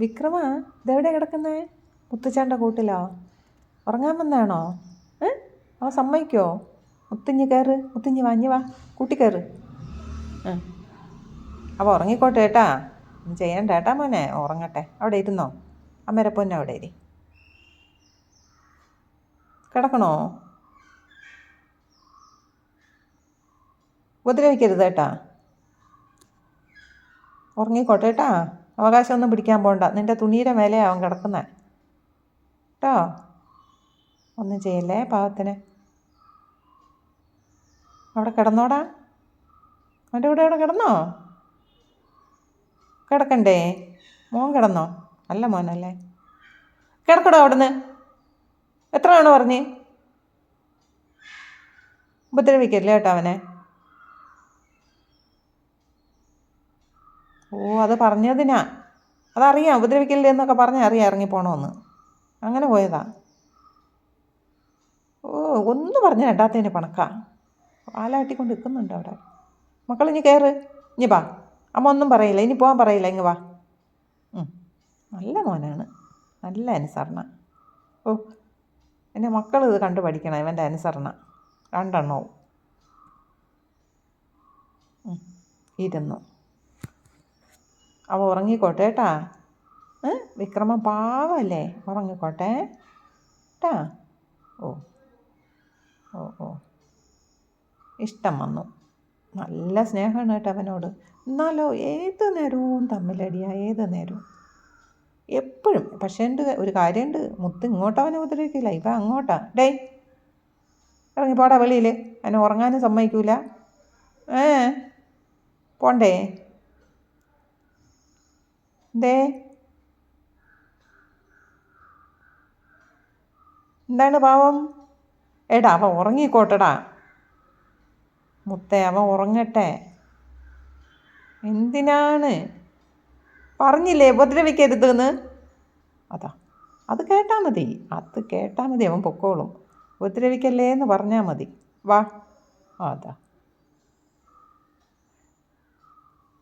വിക്രമ ഇതെവിടെ കിടക്കുന്നേ? മുത്തുച്ചാണ്ട കൂട്ടിലോ? ഉറങ്ങാൻ വന്നാണോ ഏ? അവ സമ്മതിക്കോ? മുത്തിഞ്ഞ് കയറ് മുത്തിഞ്ഞ് വാഞ്ഞ് വാ. കൂട്ടി കയറ് ആ. അപ്പോൾ ഉറങ്ങിക്കോട്ടെ ഏട്ടാ. ചെയ്യണ്ട ഏട്ടാ മോനെ. ഉറങ്ങട്ടെ. അവിടെ ഇരുന്നോ? അമ്മേരെ പൊന്നെ അവിടെ ഇരി. കിടക്കണോ? ഉപദ്രവിക്കരുത് ഏട്ടാ. ഉറങ്ങിക്കോട്ടെ ഏട്ടാ. അവകാശമൊന്നും പിടിക്കാൻ പോണ്ട. നിന്റെ തുണിയുടെ മേലെ അവൻ കിടക്കുന്നത് കേട്ടോ ഒന്നും ചെയ്യല്ലേ പാവത്തിന്? അവിടെ കിടന്നോടാ. അവന്റെ കൂടെ അവിടെ കിടന്നോ? കിടക്കണ്ടേ? മോൻ കിടന്നോ? അല്ല മോനല്ലേ. കിടക്കടോ അവിടുന്ന്. എത്ര തവണ പറഞ്ഞ്? ഉപദ്രവിക്കല്ലേ കേട്ടോ അവനെ? ഓ അത് പറഞ്ഞതിനാ? അതറിയാം ഉപദ്രവിക്കല്ലേ എന്നൊക്കെ പറഞ്ഞാൽ അറിയാം ഇറങ്ങിപ്പോണമെന്ന് അങ്ങനെ പോയതാ. ഓ ഒന്ന് പറഞ്ഞ രണ്ടാത്തതിന് പണക്കാ. പാലാട്ടിക്കൊണ്ട് നിൽക്കുന്നുണ്ട് അവിടെ. മക്കൾ ഇനി കയറ് ഇനി വാ. അമ്മ ഒന്നും പറയില്ല. ഇനി പോകാൻ പറയില്ല. ഇങ്ങ് വാ. നല്ല മോനാണ്. നല്ല അനുസരണ. ഓ എന്റെ മക്കൾ ഇത് കണ്ടു പഠിക്കണം. ഇവന്റെ അനുസരണ. രണ്ടെണ്ണവും. ഇരുന്നു. അവ ഉറങ്ങിക്കോട്ടെ കേട്ടാ ഏ? വിക്രമൻ പാവല്ലേ? ഉറങ്ങിക്കോട്ടെ കേട്ടാ ഓ. ഓ ഓ. ഇഷ്ടം വന്നു. നല്ല സ്നേഹമാണ് കേട്ടോ അവനോട്. എന്നാലോ ഏത് നേരവും തമ്മിലടിയാ ഏത് നേരവും. എപ്പോഴും. പക്ഷേ ഉണ്ട് ഒരു കാര്യമുണ്ട്. മുത്ത് ഇങ്ങോട്ട് അവനെ ഉപദ്രവിക്കില്ല. ഇവ അങ്ങോട്ടാ. ഇറങ്ങി പോടാ വെളിയിൽ അവനെ ഉറങ്ങാനും സമ്മതിക്കൂല. ഏ? പോണ്ടേ. എന്തേ എന്താണ് പാവം? എടാ അവൻ ഉറങ്ങിക്കോട്ടടാ. മുത്തേ അവൻ ഉറങ്ങട്ടെ. എന്തിനാണ്? പറഞ്ഞില്ലേ ഉപദ്രവിക്കരുത് എന്ന് അതാ അത് കേട്ടാൽ മതി. അത് കേട്ടാൽ മതി അവൻ പൊക്കോളും. ഉപദ്രവിക്കല്ലേ എന്ന് പറഞ്ഞാൽ മതി. വാ. അതാ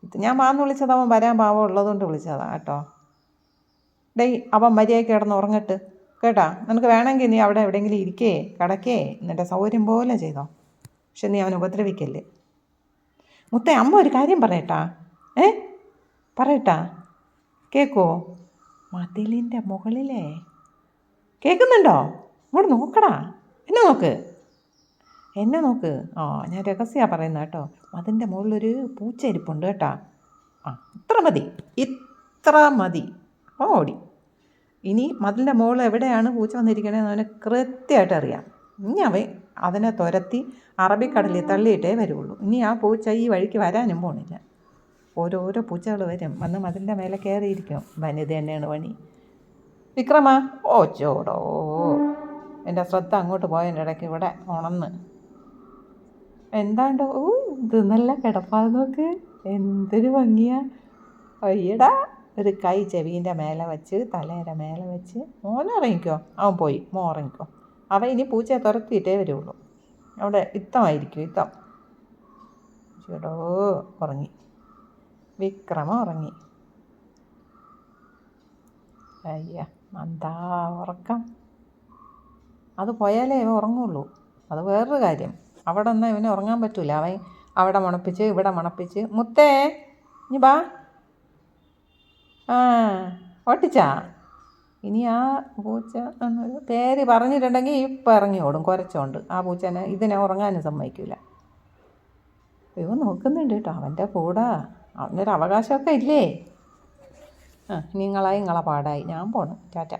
ഇത് ഞാൻ വാന്ന് വിളിച്ചത് അവൻ വരാൻ പാവം ഉള്ളതുകൊണ്ട് വിളിച്ചതാണ് കേട്ടോ. ഡേയ് അവൻ മര്യാദയ്ക്ക് കിടന്ന് ഉറങ്ങട്ട്. കേട്ടാ നിനക്ക് വേണമെങ്കിൽ നീ അവിടെ എവിടെയെങ്കിലും ഇരിക്കേ കിടക്കേ നിന്റെ സൗകര്യം പോലെ ചെയ്തോ. പക്ഷെ നീ അവനെ ഉപദ്രവിക്കല്ലേ. മുത്തേ അമ്മ ഒരു കാര്യം പറയട്ടാ. ഏ? പറയട്ടാ. കേക്കോ? മതിലിന്റെ മുകളിലേ. കേൾക്കുന്നുണ്ടോ ഇങ്ങോട്ട് നോക്കടാ. എന്നെ നോക്ക്. എന്നെ നോക്ക്. ആ ഞാൻ രഹസ്യമാണ് പറയുന്നത് കേട്ടോ. അതിന്റെ മുകളിലൊരു പൂച്ച ഇരിപ്പുണ്ട് കേട്ടാ. ആ ഇത്ര മതി. ഇത്ര മതി. ഓടി. ഇനി മതിലിന്റെ മുകളിൽ എവിടെയാണ് പൂച്ച വന്നിരിക്കണതെന്ന് അവന് കൃത്യമായിട്ട് അറിയാം. ഇനി അവൻ അതിനെ തുരത്തി അറബിക്കടലിൽ തള്ളിയിട്ടേ വരുള്ളൂ ഇനി ആ പൂച്ച ഈ വഴിക്ക് വരാനും പോണില്ല. ഓരോരോ പൂച്ചകൾ വരും. വന്ന് മതിലിന്റെ മേലെ കയറിയിരിക്കും. വനിത തന്നെയാണ് പണി. വിക്രമ. ഓ ചോടോ. എന്റെ ശ്രദ്ധ അങ്ങോട്ട് പോയതിന്റെ ഇടയ്ക്ക് ഇവിടെ ഉണന്ന് എന്താണ്ടോ? ഓ ഇത് നല്ല കിടപ്പാ നോക്ക് എന്തൊരു ഭംഗിയാ. അയ്യടാ ഒരു കൈ ചെവീന്റെ മേലെ വെച്ച് തലേന്റെ മേലെ വെച്ച്. മോൻ ഉറങ്ങിക്കോ. അവൻ പോയി. മോ ഉറങ്ങിക്കോ. അവൻ ഇനി പൂച്ചയെ തുരത്തിയിട്ടേ വരുള്ളൂ. അവിടെ ഇത്തമായിരിക്കും ഇത്തം. ചേടോ ഉറങ്ങി. വിക്രമം ഉറങ്ങി. അയ്യ എന്താ ഉറക്കം? അത് പോയാലേ ഇവ ഉറങ്ങുള്ളൂ. അത് വേറൊരു കാര്യം. അവിടെ ഒന്നും ഇവന് ഉറങ്ങാൻ പറ്റൂല. അവൻ അവിടെ മണപ്പിച്ച് ഇവിടെ മണപ്പിച്ച് മുത്തേ ഇനി ബാ ആ ഓട്ടിച്ചാ? ഇനി ആ പൂച്ച എന്നൊരു പേര് പറഞ്ഞിട്ടുണ്ടെങ്കിൽ ഇപ്പം ഇറങ്ങി ഓടും കുരച്ചോണ്ട്. ആ പൂച്ചനെ ഇതിനെ ഉറങ്ങാനും സമ്മതിക്കില്ല ഇവ നോക്കുന്നുണ്ട് കേട്ടോ അവന്റെ കൂടെ. അവനൊരു അവകാശമൊക്കെ ഇല്ലേ? ആ നിങ്ങളായി നിങ്ങളെ പാടായി. ഞാൻ പോണം. ടാറ്റ.